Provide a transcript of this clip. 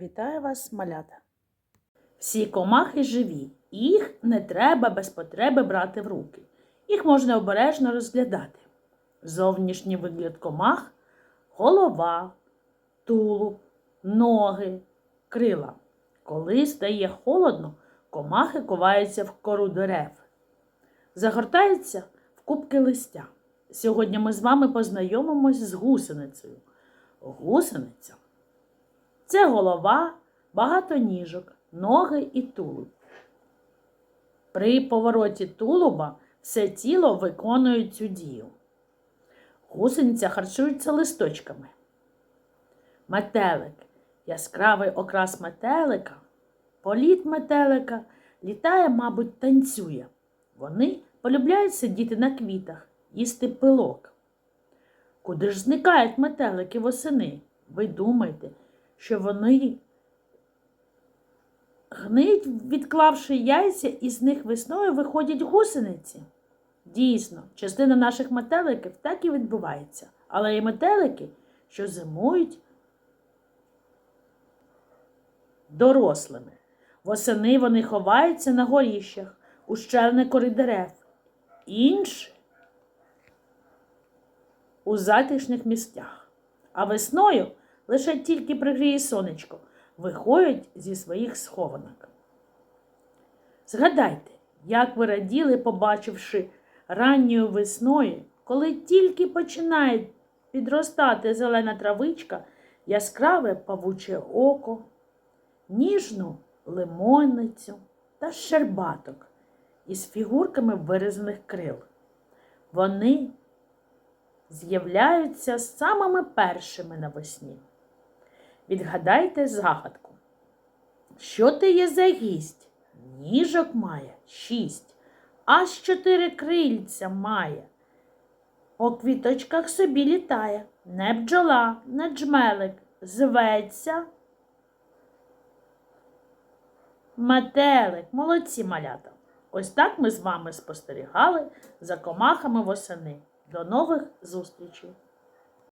Вітаю вас, малята. Всі комахи живі, їх не треба без потреби брати в руки. Їх можна обережно розглядати. Зовнішній вигляд комах голова, тулуб, ноги, крила. Коли стає холодно, комахи ховаються в кору дерев, загортаються в кубки листя. Сьогодні ми з вами познайомимось з гусеницею. Гусениця це голова, багато ніжок, ноги і тулуб. При повороті тулуба все тіло виконує цю дію. Гусениця харчується листочками. Метелик яскравий окрас метелика, політ метелика літає, мабуть, танцює. Вони полюбляють сидіти на квітах, їсти пилок. Куди ж зникають метелики восени? Ви думаєте, що вони гниють, відклавши яйця, і з них весною виходять гусениці? Дійсно, частина наших метеликів так і відбувається, але є метелики, що зимують дорослими. Восени вони ховаються на горіщах, у щелникорі дерев. Інші у затишних місцях. А весною лише тільки пригріє сонечко, виходять зі своїх схованок. Згадайте, як ви раділи, побачивши ранньою весною, коли тільки починає підростати зелена травичка, яскраве павуче око, ніжну лимонницю та щербаток із фігурками вирізаних крил. Вони з'являються самими першими навесні. Відгадайте загадку. Що ти є за гість? Ніжок має шість, аж чотири крильця має. По квіточках собі літає, не бджола, не джмелик, зветься. Метелик, молодці малята. Ось так ми з вами спостерігали за комахами восени. До нових зустрічей!